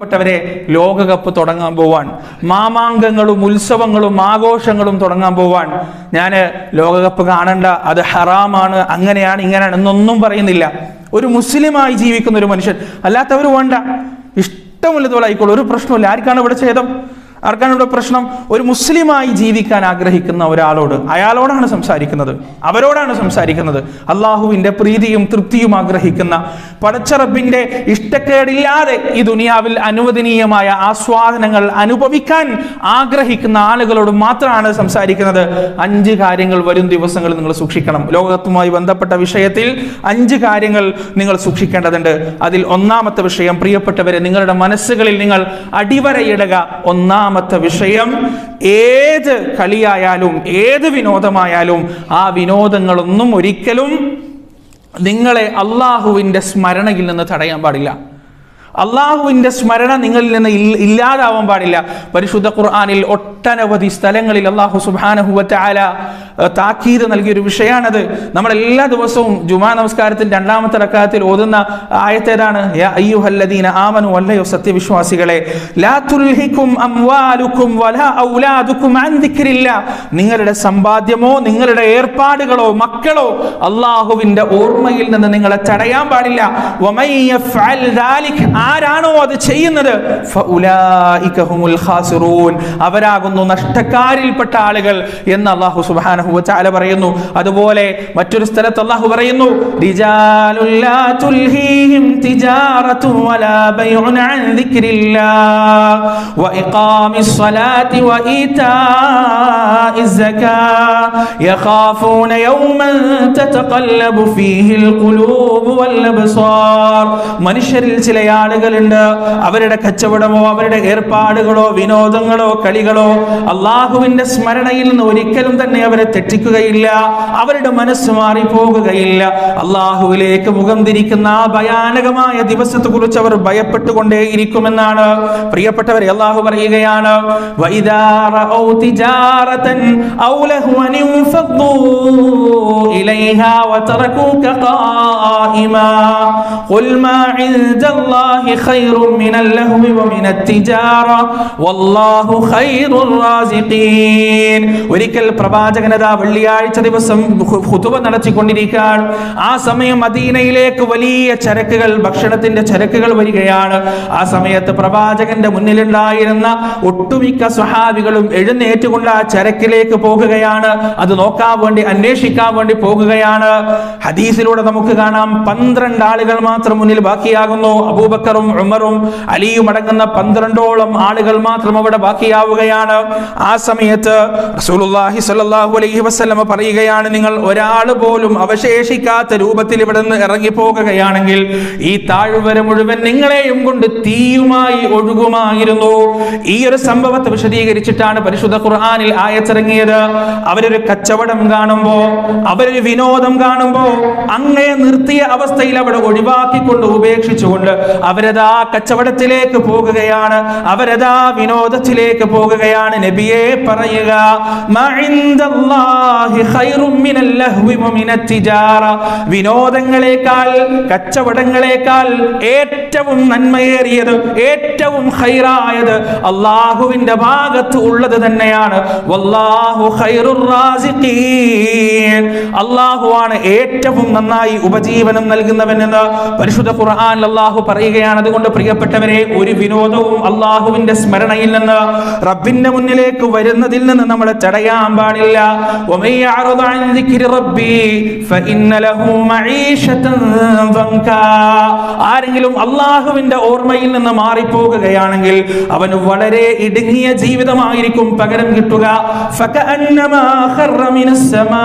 പ്പെട്ടവരെ ലോകകപ്പ് തുടങ്ങാൻ പോവാൻ മാമാങ്കങ്ങളും ഉത്സവങ്ങളും ആഘോഷങ്ങളും തുടങ്ങാൻ പോവാൻ. ഞാൻ ലോകകപ്പ് കാണണ്ട അത് ഹറാമാണ് അങ്ങനെയാണ് ഇങ്ങനെയാണ് എന്നൊന്നും പറയുന്നില്ല. ഒരു മുസ്ലിമായി ജീവിക്കുന്ന ഒരു മനുഷ്യൻ അല്ലാത്തവർ വേണ്ട. ഇഷ്ടമുള്ളതുപോലെ ആയിക്കോളൂ ഒരു പ്രശ്നമില്ല ആർക്കാണ് ഇവിടെ ഛേദം? ആർക്കാണ് ഇവിടെ പ്രശ്നം? ഒരു മുസ്ലിമായി ജീവിക്കാൻ ആഗ്രഹിക്കുന്ന ഒരാളോട് അയാളോടാണ് സംസാരിക്കുന്നത്. അവരോടാണ് സംസാരിക്കുന്നത്. അള്ളാഹുവിന്റെ പ്രീതിയും തൃപ്തിയും ആഗ്രഹിക്കുന്ന പടച്ചറബിന്റെ ഇഷ്ടക്കേടില്ലാതെ ഈ ദുനിയാവിൽ അനുവദനീയമായ ആസ്വാദനങ്ങൾ അനുഭവിക്കാൻ ആഗ്രഹിക്കുന്ന ആളുകളോട് മാത്രമാണ് സംസാരിക്കുന്നത്. അഞ്ച് കാര്യങ്ങൾ വരും ദിവസങ്ങളിൽ നിങ്ങൾ സൂക്ഷിക്കണം. ലോകത്തുമായി ബന്ധപ്പെട്ട വിഷയത്തിൽ അഞ്ച് കാര്യങ്ങൾ നിങ്ങൾ സൂക്ഷിക്കേണ്ടതുണ്ട്. അതിൽ ഒന്നാമത്തെ വിഷയം പ്രിയപ്പെട്ടവരെ നിങ്ങളുടെ മനസ്സുകളിൽ നിങ്ങൾ അടിവരയിടുക. ഒന്നാമത്തെ വിഷയം ഏത് കളിയായാലും ഏത് വിനോദമായാലും ആ വിനോദങ്ങളൊന്നും ഒരിക്കലും നിങ്ങളെ അള്ളാഹുവിന്റെ സ്മരണയിൽ നിന്ന് തടയാൻ പാടില്ല. അള്ളാഹുവിന്റെ സ്മരണ നിങ്ങളിൽ നിന്ന് ഇല്ലാതാവാൻ പാടില്ല. പരിശുദ്ധ ഖുർആാനിൽ ഒട്ടനവധി സ്ഥലങ്ങളിൽ അള്ളാഹു സുബാനഹുവറ്റാല താക്കീത് നൽകിയൊരു വിഷയമാണത് നമ്മൾ എല്ലാ ദിവസവും ജുമാ നമസ്കാരത്തിന്റെ രണ്ടാമത്തെ റക്കാത്തിൽ ഓതുന്ന ആയത്തേതാണ് അയ്യുഹല്ലദീന ആമനു അല്ലയോ സത്യവിശ്വാസികളെ ലാ തുൽഹിക്കും ഔലാദുക്കും നിങ്ങളുടെ സമ്പാദ്യമോ നിങ്ങളുടെ ഏർപ്പാടുകളോ മക്കളോ അള്ളാഹുവിന്റെ ഓർമ്മയിൽ നിന്ന് നിങ്ങളെ തടയാൻ പാടില്ല. ആരാണോ അത് ചെയ്യുന്നത്? അവരാകുന്നു നഷ്ടക്കാരിൽപ്പെട്ട ആളുകൾ എന്ന് അള്ളാഹു സുബ്ഹാനഹു വതആല പറയുന്നു. അതുപോലെ മറ്റൊരു സ്ഥലത്ത് അള്ളാഹു പറയുന്നു മനുഷ്യരിൽ ചില ആളുകളുണ്ട്. അവരുടെ കച്ചവടമോ അവരുടെ ഏർപ്പാടുകളോ വിനോദങ്ങളോ കളികളോ അള്ളാഹുവിന്റെ സ്മരണയിൽ നിന്ന് ഒരിക്കലും തന്നെ അവരെ തെറ്റിക്കുകയില്ല. അവരുടെ മനസ്സ് മാറി മാറിപ്പോകുകയില്ല. അള്ളാഹുവിലേക്ക് മുഖം തിരിക്കുന്ന ആ ഭയാനകമായ ദിവസത്തെ കുറിച്ച് അവർ ഭയപ്പെട്ടുകൊണ്ടേയിരിക്കുമെന്നാണ് പ്രിയപ്പെട്ടവരെ അള്ളാഹു പറയുകയാണ് ഇലൈഹാ വതറകൂക ഖുൽ ഖൈറും മിനൽ اللهو ومن التجارة വല്ലാഹു خير റാസിഖീൻ. ഒരിക്കൽ പ്രവാചകനതാ വെള്ളിയാഴ്ച ദിവസം ഖുതുബ നടത്തിക്കൊണ്ടിരിക്കുകയാണ്. ആ സമയം മദീനയിലേക്ക് വലിയ ചരക്കുകൾ ഭക്ഷണത്തിന്റെ ചരക്കുകൾ വരികയാണ്. ആ സമയത്ത് പ്രവാചകന്റെ മുന്നിലുണ്ടായിരുന്ന ഒട്ടുമിക്ക സ്വഹാബികളും എഴുന്നേറ്റുകൊണ്ട് ആ ചരക്കിലേക്ക് പോകുകയാണ്. അത് നോക്കാൻ വേണ്ടി അന്വേഷിക്കാൻ വേണ്ടി പോകുകയാണ്. ഹദീസിലൂടെ നമുക്ക് കാണാം പന്ത്രണ്ട് ആളുകൾ മാത്രം മുന്നിൽ ബാക്കിയാകുന്നു. അബൂബക്കറും ഉമറും അലിയും അടങ്ങുന്ന പന്ത്രണ്ടോളം ആളുകൾ മാത്രം അവിടെ ബാക്കിയാവുകയാണ്. ആ സമയത്ത് റസൂലുള്ളാഹി സ്വല്ലല്ലാഹു അലൈഹി പറയുകയാണ് നിങ്ങൾ ഒരാൾ പോലും അവശേഷിക്കാത്ത രൂപത്തിൽ ഇവിടെ നിന്ന് ഇറങ്ങിപ്പോകുകയാണെങ്കിൽ ഈ താഴ്വര മുഴുവൻ നിങ്ങളെയും കൊണ്ട് തീയുമായി ഒഴുകുമായിരുന്നു. ഈ ഒരു സംഭവത്തെ വിശദീകരിച്ചിട്ടാണ് പരിശുദ്ധ ഖുർആാനിൽ ആയത്തിറങ്ങിയത്. അവരൊരു കച്ചവടം കാണുമ്പോ അവരൊരു വിനോദം കാണുമ്പോ അങ്ങയെ നിർത്തിയ അവസ്ഥയിൽ അവിടെ ഒഴിവാക്കിക്കൊണ്ട് ഉപേക്ഷിച്ചുകൊണ്ട് അവരതാ കച്ചവടത്തിലേക്ക് പോകുകയാണ് അവരതാ വിനോദത്തിലേക്ക് പോകുകയാണ് നബിയെ പറയുക "മാ ഇൻദല്ലാഹി ഖൈറും മിനൽ ലഹ്വി വിനോദങ്ങളെക്കാൾ കച്ചവടങ്ങളെക്കാൾ ഏറ്റവും നന്മയേറിയത് ഏറ്റവും ഹൈറായത് അള്ളാഹുവിന്റെ ഭാഗത്ത് ഉള്ളത് തന്നെയാണ്. വല്ലാഹു അള്ളാഹുവാണ് ഏറ്റവും നന്നായി ഉപജീവനം നൽകുന്നവൻ എന്ന് പരിശുദ്ധ ഖുർആൻ അള്ളാഹു പറയുകയാണ്. അതുകൊണ്ട് പ്രിയപ്പെട്ടവരെ ഒരു വിനോദവും അള്ളാഹുവിന്റെ സ്മരണയിൽ നിന്ന് റബ്ബിന്റെ മുന്നിലേക്ക് വരുന്നതിൽ നിന്ന് നമ്മൾ തടയാൻ പാടില്ല. ആരെങ്കിലും അള്ളാഹുവിന്റെ ഓർമ്മയിൽ നിന്ന് മാറിപ്പോകുകയാണെങ്കിൽ അവന് വളരെ ഇടുങ്ങിയ ജീവിതമായിരിക്കും പകരം കിട്ടുക. ഫകഅന്നമാ ഖർറ മിനസ് സമാ.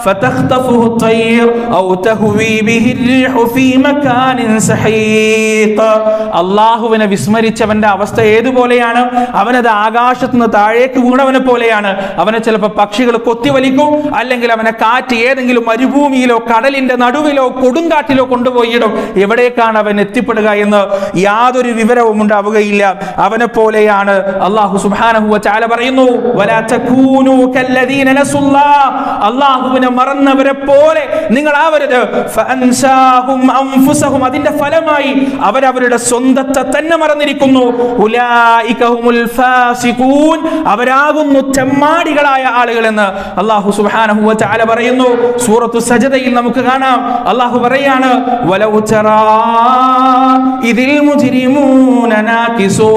فتخطفه الطير أو تهوي به الريح في مكان سحيق അള്ളാഹുവിനെ വിസ്മരിച്ചവന്റെ അവസ്ഥ ഏതുപോലെയാണ് അവനത് ആകാശത്ത് നിന്ന് താഴേക്ക് വീണവനെ പോലെയാണ് അവനെ ചിലപ്പോൾ പക്ഷികൾ കൊത്തിവലിക്കും അല്ലെങ്കിൽ അവനെ കാറ്റ് ഏതെങ്കിലും മരുഭൂമിയിലോ കടലിന്റെ നടുവിലോ കൊടുങ്കാറ്റിലോ കൊണ്ടുപോയിടും എവിടേക്കാണ് അവൻ എത്തിപ്പെടുക എന്ന് യാതൊരു വിവരവും ഉണ്ടാവുകയില്ല അവനെ പോലെയാണ് അള്ളാഹു സുബ്ഹാനഹു ചാല പറയുന്നു "വലാ തകൂനൂ കല്ലദീന നസുല്ലാഹ്." അള്ളാഹുവിനെ മറന്നവരെ പോലെ നിങ്ങൾ ആവരുത്. അതിന്റെ ഫലമായി അവരവരുടെ സ്വന്തത്തെ തന്നെ മറന്നിരിക്കുന്നു. അവരാകുന്നു ചെമ്മാടികളായ ആളുകൾ എന്ന് അള്ളാഹു സുബ്ഹാനഹു ചാല പറയുന്നു. സൂറത്തു സജതയിൽ നമുക്ക് കാണാം. അള്ളാഹു പറയാണ് ഇതിൽ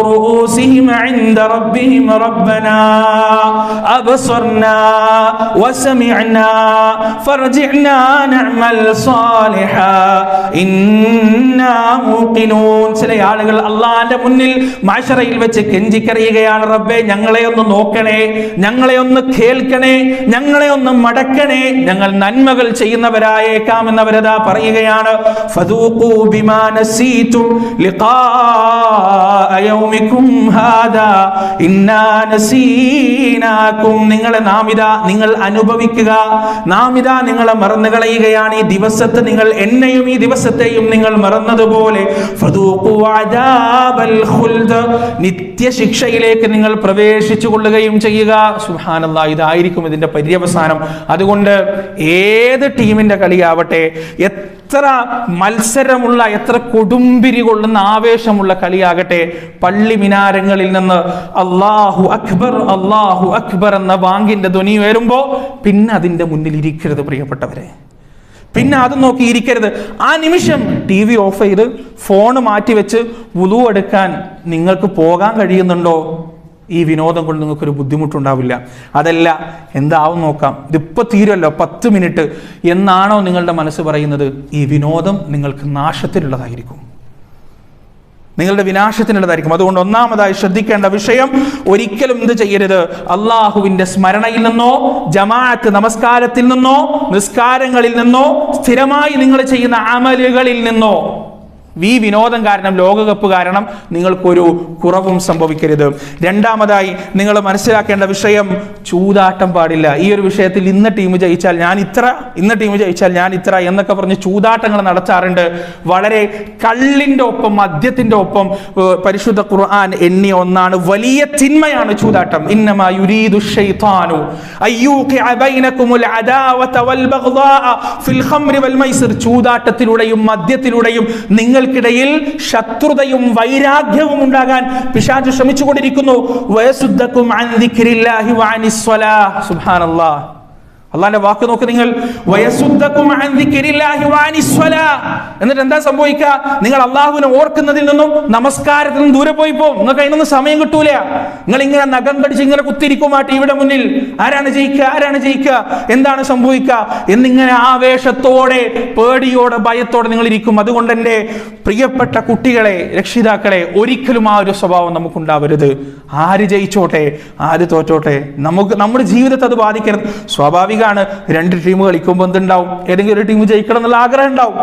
റൂസിഹിം ഇൻദ റബ്ബിഹിം ഫർജിഅനാ നഅമൽ സാലിഹാ ഇന്നാ മൂഖിനൂൻ ചില ആളുകൾ അള്ളാഹിന്റെ മുന്നിൽ മാശറയിൽ വെച്ച് കെഞ്ചിക്കറിയുകയാണ് റബ്ബേ ഞങ്ങളെ ഒന്ന് നോക്കണേ ഞങ്ങളെ ഒന്ന് കേൾക്കണേ ഞങ്ങളെ ഒന്ന് മടക്കണേ. ഞങ്ങൾ നന്മകൾ ചെയ്യുന്നവരായേക്കാം എന്നവരതാ പറയുകയാണ്. നിങ്ങളെ നാം ഇതാ നിങ്ങൾ അനുഭവിക്കുക. നാം ഇതാ നിങ്ങളെ മറന്നു കളയുകയാണ്. ഈ ദിവസത്തെ നിങ്ങൾ എന്നെയും ഈ ദിവസത്തെയും നിങ്ങൾ മറന്നതുപോലെ. നിത്യ ശിക്ഷയിലേക്ക് നിങ്ങൾ പ്രവേശിച്ചു കൊള്ളുകയും ചെയ്യുക. സുഹാനല്ല ഇതായിരിക്കും ഇതിന്റെ പര്യവസാനം. അതുകൊണ്ട് ഏത് ടീമിന്റെ കളിയാവട്ടെ എത്ര മത്സരമുള്ള എത്ര കൊടുമ്പിരി കൊള്ളുന്ന ആവേശമുള്ള കളിയാകട്ടെ. പള്ളി മിനാരങ്ങളിൽ നിന്ന് അള്ളാഹു അക്ബർ അള്ളാഹു അക്ബർ എന്ന ബാങ്കിന്റെ ധ്വനി വരുമ്പോ പിന്നെ അതിന്റെ മുന്നിൽ ഇരിക്കരുത് പ്രിയപ്പെട്ടവരെ. പിന്നെ അത് നോക്കി ഇരിക്കരുത്. ആ നിമിഷം ടി വി ഓഫ് ചെയ്ത് ഫോൺ മാറ്റിവെച്ച് വുളു എടുക്കാൻ നിങ്ങൾക്ക് പോകാൻ കഴിയുന്നുണ്ടോ? ഈ വിനോദം കൊണ്ട് നിങ്ങൾക്കൊരു ബുദ്ധിമുട്ടുണ്ടാവില്ല. അതല്ല എന്താവും നോക്കാം. ഇതിപ്പോൾ തീരുമല്ലോ പത്ത് മിനിറ്റ്. എന്നാണോ നിങ്ങളുടെ മനസ്സ് പറയുന്നത്? ഈ വിനോദം നിങ്ങൾക്ക് നാശത്തിലുള്ളതായിരിക്കും. നിങ്ങളുടെ വിനാശത്തിനുള്ളതായിരിക്കും. അതുകൊണ്ട് ഒന്നാമതായി ശ്രദ്ധിക്കേണ്ട വിഷയം ഒരിക്കലും എന്ത് ചെയ്യരുത്. അള്ളാഹുവിന്റെ സ്മരണയിൽ നിന്നോ ജമാഅത്ത് നമസ്കാരത്തിൽ നിന്നോ നിസ്കാരങ്ങളിൽ നിന്നോ സ്ഥിരമായി നിങ്ങൾ ചെയ്യുന്ന അമലുകളിൽ നിന്നോ ഈ വിനോദം കാരണം ലോകകപ്പ് കാരണം നിങ്ങൾക്കൊരു കുറവും സംഭവിക്കരുത്. രണ്ടാമതായി നിങ്ങൾ മനസ്സിലാക്കേണ്ട വിഷയം ചൂതാട്ടം പാടില്ല. ഈ ഒരു വിഷയത്തിൽ ഇന്ന ടീം ജയിച്ചാൽ ഞാൻ ഇത്ര ഇന്ന ടീം ജയിച്ചാൽ ഞാൻ ഇത്ര എന്നൊക്കെ പറഞ്ഞ് ചൂതാട്ടങ്ങൾ നടത്താറുണ്ട്. വളരെ കള്ളിന്റെ ഒപ്പം മദ്യത്തിന്റെ ഒപ്പം പരിശുദ്ധ ഖുർആൻ എണ്ണി ഒന്നാണ്. വലിയ തിന്മയാണ് ചൂതാട്ടം. ഇന്നമാ യുരീദു അദാവത വൽ ബഗ്ദാഅ ഫിൽ വൽ ചൂതാട്ടത്തിലൂടെയും മദ്യത്തിലൂടെയും നിങ്ങൾക്കിടയിൽ ശത്രുതയും വൈരാഗ്യവും ഉണ്ടാകാൻ പിശാജ് ശ്രമിച്ചുകൊണ്ടിരിക്കുന്നു. വയസുദ്ധക്കും അള്ളാന്റെ വാക്ക് നോക്ക് നിങ്ങൾ. എന്നിട്ട് എന്താ സംഭവിക്കുക? നിങ്ങൾ അള്ളാഹുവിനെ ഓർക്കുന്നതിൽ നിന്നും നമസ്കാരത്തിൽ നിന്നും ദൂരെ പോയി പോകും. നിങ്ങൾക്ക് അതിനൊന്നും സമയം കിട്ടൂല. നിങ്ങൾ ഇങ്ങനെ നഖം കടിച്ച് ഇങ്ങനെ കുത്തിരിക്കും ടിവിയുടെ മുന്നിൽ. ആരാണ് ജയിക്കുക? ആരാണ് ജയിക്കുക? എന്താണ് സംഭവിക്കുക? എന്നിങ്ങനെ ആവേശത്തോടെ പേടിയോടെ ഭയത്തോടെ നിങ്ങൾ ഇരിക്കും. അതുകൊണ്ട് എന്റെ പ്രിയപ്പെട്ട കുട്ടികളെ രക്ഷിതാക്കളെ ഒരിക്കലും ആ ഒരു സ്വഭാവം നമുക്കുണ്ടാവരുത്. ആര് ജയിച്ചോട്ടെ ആര് തോറ്റോട്ടെ? നമുക്ക് നമ്മുടെ ജീവിതത്തെ അത് ബാധിക്കരുത്. സ്വാഭാവികമാണ് രണ്ട് ടീം കളിക്കുമ്പോൾ എന്തുണ്ടാവും? ഏതെങ്കിലും ഒരു ടീം ജയിക്കണം എന്നുള്ള ആഗ്രഹം ഉണ്ടാവും.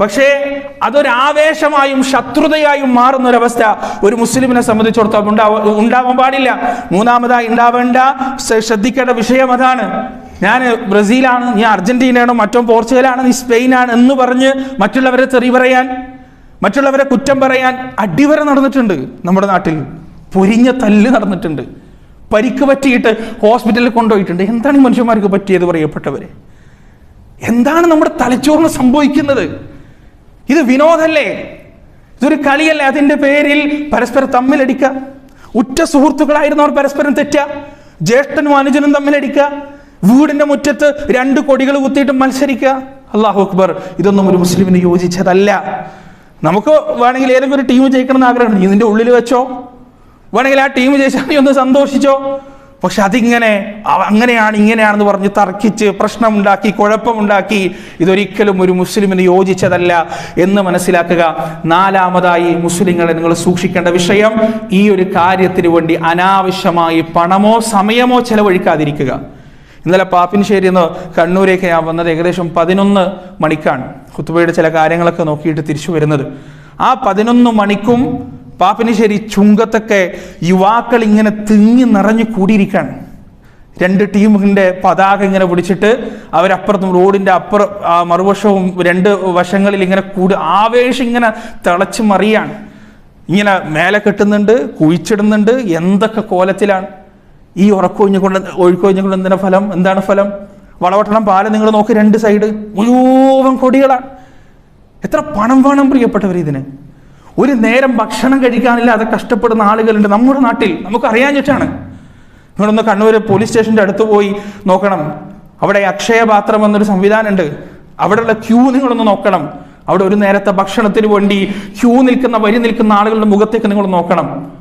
പക്ഷേ അതൊരു ആവേശമായും ശത്രുതയായും മാറുന്ന ഒരവസ്ഥ ഒരു മുസ്ലിമിനെ സംബന്ധിച്ചിടത്തോളം ഉണ്ടാവ ഉണ്ടാവാൻ പാടില്ല. മൂന്നാമതായി ഉണ്ടാവേണ്ട ശ്ര- ശ്രദ്ധിക്കേണ്ട വിഷയം അതാണ്. ഞാൻ ബ്രസീലാണ് നീ അർജന്റീനയാണോ മറ്റോ പോർച്ചുഗലാണ് നീ സ്പെയിനാണ് എന്ന് പറഞ്ഞ് മറ്റുള്ളവരെ തെറി പറയാൻ മറ്റുള്ളവരെ കുറ്റം പറയാൻ അടിവര നടന്നിട്ടുണ്ട് നമ്മുടെ നാട്ടിൽ. പൊരിഞ്ഞ തല്ല് നടന്നിട്ടുണ്ട്. പരിക്ക് പറ്റിയിട്ട് ഹോസ്പിറ്റലിൽ കൊണ്ടുപോയിട്ടുണ്ട്. എന്താണ് ഈ മനുഷ്യന്മാർക്ക് പറ്റിയത് പറയപ്പെട്ടവരെ? എന്താണ് നമ്മുടെ തലച്ചോറിന് സംഭവിക്കുന്നത്? ഇത് വിനോദല്ലേ? ഇതൊരു കളിയല്ലേ? അതിന്റെ പേരിൽ പരസ്പരം തമ്മിലടിക്കുക ഉറ്റ സുഹൃത്തുക്കളായിരുന്നവർ പരസ്പരം തെറ്റുക ജ്യേഷ്ഠനും അനുജനും തമ്മിലടിക്കുക വീടിന്റെ മുറ്റത്ത് രണ്ട് കൊടികൾ കുത്തിയിട്ട് മത്സരിക്കുക അള്ളാഹു അക്ബർ ഇതൊന്നും ഒരു മുസ്ലിമിന് യോജിച്ചതല്ല. നമുക്ക് വേണമെങ്കിൽ ഏതെങ്കിലും ഒരു ടീം ജയിക്കണം എന്ന് ആഗ്രഹമുണ്ട് ഇതിന്റെ ഉള്ളിൽ വെച്ചോ. വേണമെങ്കിൽ ആ ടീം ജയിച്ചാൽ നീ ഒന്ന് സന്തോഷിച്ചോ. പക്ഷെ അതിങ്ങനെ അങ്ങനെയാണ് ഇങ്ങനെയാണെന്ന് പറഞ്ഞ് തർക്കിച്ച് പ്രശ്നമുണ്ടാക്കി കുഴപ്പമുണ്ടാക്കി ഇതൊരിക്കലും ഒരു മുസ്ലിമിന് യോജിച്ചതല്ല എന്ന് മനസ്സിലാക്കുക. നാലാമതായി മുസ്ലിങ്ങളെ നിങ്ങൾ സൂക്ഷിക്കേണ്ട വിഷയം ഈ ഒരു കാര്യത്തിന് വേണ്ടി അനാവശ്യമായി പണമോ സമയമോ ചെലവഴിക്കാതിരിക്കുക. ഇന്നലെ പാപ്പിൻശ്ശേരി എന്ന് കണ്ണൂരേക്ക് ഞാൻ വന്നത് ഏകദേശം പതിനൊന്ന് മണിക്കാണ്. കുത്തുബയുടെ ചില കാര്യങ്ങളൊക്കെ നോക്കിയിട്ട് തിരിച്ചു വരുന്നത്. ആ പതിനൊന്ന് മണിക്കും പാപ്പിനിശ്ശേരി ചുങ്കത്തൊക്കെ യുവാക്കൾ ഇങ്ങനെ തിങ്ങി നിറഞ്ഞു കൂടിയിരിക്കുകയാണ്. രണ്ട് ടീമിന്റെ പതാക ഇങ്ങനെ പിടിച്ചിട്ട് അവരപ്പുറത്തും റോഡിന്റെ അപ്പുറ മറുവശവും രണ്ട് വശങ്ങളിൽ ഇങ്ങനെ കൂടി ആവേശം ഇങ്ങനെ തിളച്ച് മറിയാണ്. ഇങ്ങനെ മേലെ കെട്ടുന്നുണ്ട് കുഴിച്ചിടുന്നുണ്ട് എന്തൊക്കെ കോലത്തിലാണ്. ഈ ഉറക്കൊഴിഞ്ഞു കൊണ്ട് ഒഴുക്കൊഴിഞ്ഞു കൊണ്ട് എന്തിനാ ഫലം എന്താണ് ഫലം? വളവട്ടണം പാലം നിങ്ങൾ നോക്കി രണ്ട് സൈഡ് മുഴുവൻ കൊടികളാണ്. എത്ര പണം വേണം പ്രിയപ്പെട്ടവർ ഇതിന്? ഒരു നേരം ഭക്ഷണം കഴിക്കാനില്ലാതെ കഷ്ടപ്പെടുന്ന ആളുകളുണ്ട്. നമ്മുടെ നാട്ടിൽ നമുക്ക് അറിയാൻ അറിയാഞ്ഞിട്ടാണ് നിങ്ങളൊന്ന് കണ്ണൂർ പോലീസ് സ്റ്റേഷന്റെ അടുത്ത് പോയി നോക്കണം. അവിടെ അക്ഷയപാത്രം എന്നൊരു സംവിധാനമുണ്ട്. അവിടെയുള്ള ക്യൂ നിങ്ങളൊന്ന് നോക്കണം. അവിടെ ഒരു നേരത്തെ ഭക്ഷണത്തിന് വേണ്ടി ക്യൂ നിൽക്കുന്ന വരി നിൽക്കുന്ന ആളുകളുടെ മുഖത്തേക്ക് നിങ്ങൾ നോക്കണം.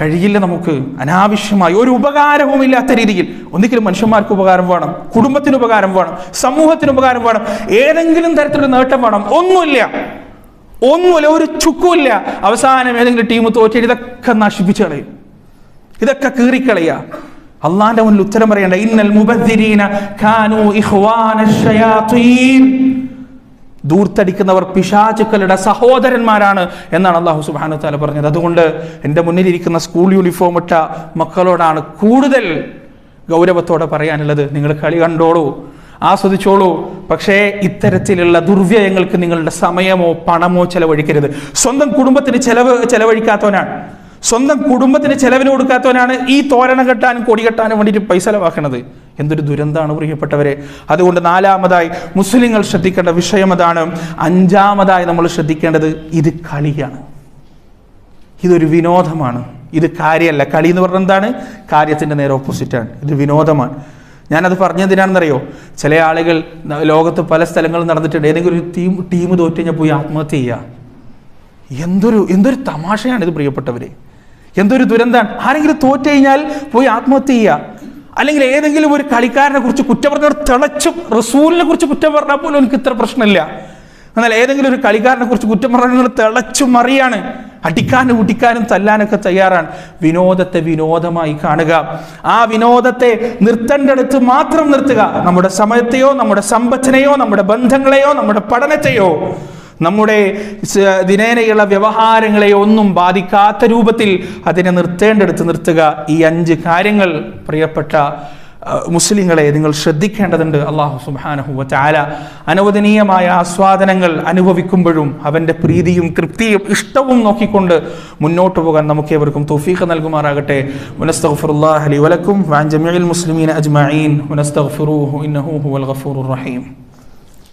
കഴിയില്ല നമുക്ക്. അനാവശ്യമായി ഒരു ഉപകാരവും ഇല്ലാത്ത രീതിയിൽ. ഒന്നിക്കലും മനുഷ്യന്മാർക്ക് ഉപകാരം വേണം. കുടുംബത്തിന് ഉപകാരം വേണം. സമൂഹത്തിന് ഉപകാരം വേണം. ഏതെങ്കിലും തരത്തിലുള്ള നേട്ടം വേണം. ഒന്നുമില്ല. ഒന്നുമില്ല ഒരു ചുക്കുമില്ല. അവസാനം ഏതെങ്കിലും ടീം തോറ്റ ഇതൊക്കെ നശിപ്പിച്ചു കളയും. ഇതൊക്കെ കീറിക്കളയ അള്ളാന്റെ മുന്നിൽ ഉത്തരം പറയണ്ട ഇന്നൽ മുബദ്ദിരീന കാനു ഇഖ്വാന ദൂർത്തടിക്കുന്നവർ പിശാചുക്കളുടെ സഹോദരന്മാരാണ് എന്നാണ് അള്ളാഹു സുബാനു പറഞ്ഞത്. അതുകൊണ്ട് എന്റെ മുന്നിലിരിക്കുന്ന സ്കൂൾ യൂണിഫോം ഇട്ട മക്കളോടാണ് കൂടുതൽ ഗൗരവത്തോടെ പറയാനുള്ളത്. നിങ്ങൾ കളി കണ്ടോളൂ. ആസ്വദിച്ചോളൂ. പക്ഷേ ഇത്തരത്തിലുള്ള ദുർവ്യയങ്ങൾക്ക് നിങ്ങളുടെ സമയമോ പണമോ ചെലവഴിക്കരുത്. സ്വന്തം കുടുംബത്തിന് ചെലവ് ചെലവഴിക്കാത്തവനാണ്. സ്വന്തം കുടുംബത്തിന് ചെലവിന് കൊടുക്കാത്തവനാണ് ഈ തോരണം കെട്ടാനും കൊടി കെട്ടാനും വേണ്ടിയിട്ട് പൈസ ചെലവാക്കുന്നത് എന്തൊരു ദുരന്തമാണ് പ്രിയപ്പെട്ടവരെ. അതുകൊണ്ട് നാലാമതായി മുസ്ലിങ്ങൾ ശ്രദ്ധിക്കേണ്ട വിഷയം അതാണ്. അഞ്ചാമതായി നമ്മൾ ശ്രദ്ധിക്കേണ്ടത് ഇത് കളിയാണ്. ഇതൊരു വിനോദമാണ്. ഇത് കാര്യമല്ല കളി എന്ന് പറഞ്ഞാൽ എന്താണ്? കാര്യത്തിന്റെ നേരെ ഓപ്പോസിറ്റാണ് ഇത് വിനോദമാണ്. ഞാനത് പറഞ്ഞതിനാണെന്നറിയോ ചില ആളുകൾ ലോകത്ത് പല സ്ഥലങ്ങളിൽ നടന്നിട്ടുണ്ട്. ഏതെങ്കിലും ഒരു ടീം ടീം തോറ്റ് പോയി ആത്മഹത്യ ചെയ്യുക എന്തൊരു എന്തൊരു ഇത് പ്രിയപ്പെട്ടവരെ. എന്തൊരു ദുരന്താണ്. ആരെങ്കിലും തോറ്റു കഴിഞ്ഞാൽ പോയി ആത്മഹത്യ ചെയ്യുക അല്ലെങ്കിൽ ഏതെങ്കിലും ഒരു കളിക്കാരനെ കുറിച്ച് കുറ്റം പറഞ്ഞവർ തിളച്ചും റസൂലിനെ കുറിച്ച് കുറ്റം പറഞ്ഞാൽ പോലും എനിക്ക് ഇത്ര പ്രശ്നമില്ല. എന്നാൽ ഏതെങ്കിലും ഒരു കളിക്കാരനെ കുറിച്ച് കുറ്റം പറഞ്ഞാൽ തിളച്ചും മറിയാണ്. അടിക്കാനും ഉടിക്കാനും തല്ലാനൊക്കെ തയ്യാറാണ്. വിനോദത്തെ വിനോദമായി കാണുക. ആ വിനോദത്തെ നിർത്തേണ്ടടുത്ത് മാത്രം നിർത്തുക. നമ്മുടെ സമയത്തെയോ നമ്മുടെ സമ്പത്തിനെയോ നമ്മുടെ ബന്ധങ്ങളെയോ നമ്മുടെ പഠനത്തെയോ നമ്മുടെ ദിനേനയുള്ള വ്യവഹാരങ്ങളെ ഒന്നും ബാധിക്കാത്ത രൂപത്തിൽ അതിനെ നിർത്തേണ്ടടുത്ത് നിർത്തുക. ഈ അഞ്ച് കാര്യങ്ങൾ പ്രിയപ്പെട്ട മുസ്ലിങ്ങളെ നിങ്ങൾ ശ്രദ്ധിക്കേണ്ടതുണ്ട്. അള്ളാഹു സുബാനഹുവ ചാല അനവദനീയമായ ആസ്വാദനങ്ങൾ അനുഭവിക്കുമ്പോഴും അവന്റെ പ്രീതിയും തൃപ്തിയും ഇഷ്ടവും നോക്കിക്കൊണ്ട് മുന്നോട്ട് പോകാൻ നമുക്ക് ഏവർക്കും തൗഫീഖ് നൽകുമാറാകട്ടെ. മുനസ്തഗ്ഫിറുല്ലാഹി അലി വലക്കും. വാൻ ജമീൽ മുസ്ലിമീന അജ്മീൻ മുനസ്തഫുറുഹു ഇന്നഹു ഹുവൽ ഗഫൂറുർ റഹീം.